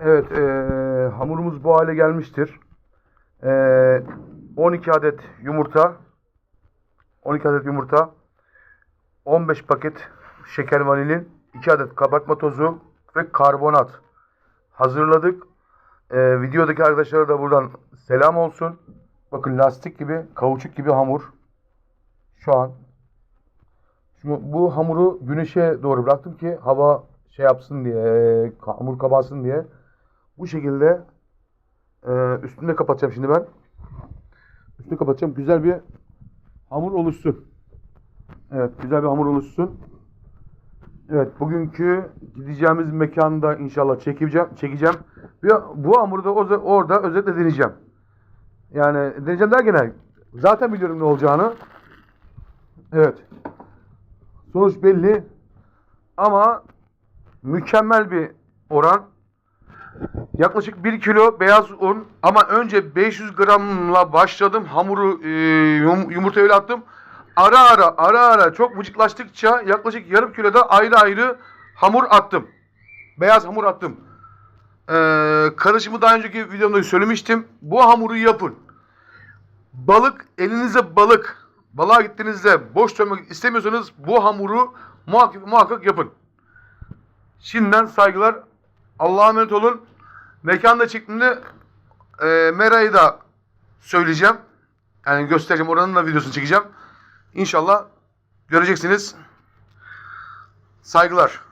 Evet, eee, hamurumuz bu hale gelmiştir. Eee 12 adet yumurta, 12 adet yumurta, 15 paket şeker vanilin, 2 adet kabartma tozu ve karbonat hazırladık. Eee, videodaki arkadaşlara da buradan selam olsun. Bakın lastik gibi, kauçuk gibi hamur. Şu an. Şimdi bu hamuru güneşe doğru bıraktım ki hava şey yapsın diye, eee, hamur kabarsın diye. Bu şekilde eee üstünü de kapatacağım şimdi ben. Üstünü kapatacağım. Güzel bir hamur oluşsun. Evet, güzel bir hamur oluşsun. Evet, bugünkü gideceğimiz mekanda inşallah çekeceğim, çekeceğim. Bu hamuru da orada özetle deneyeceğim. Yani deneyeceğim derken zaten biliyorum ne olacağını. Evet. Sonuç belli. Ama mükemmel bir oran. Yaklaşık 1 kilo beyaz un ama önce 500 gramla başladım. Hamuru e, yum, yumurta öyle attım. Ara ara ara ara çok vıcıklaştıkça yaklaşık yarım kiloda ayrı ayrı hamur attım. Beyaz hamur attım. Ee, karışımı daha önceki videomda söylemiştim. Bu hamuru yapın. Balık elinize balık. Balığa gittiğinizde boş dönmek istemiyorsanız bu hamuru muhakkak, muhakkak yapın. Şimdiden saygılar. Allah'a emanet olun. Mekanda çıktığımda e, Mera'yı da söyleyeceğim. Yani göstereceğim. Oranın da videosunu çekeceğim. İnşallah göreceksiniz. Saygılar.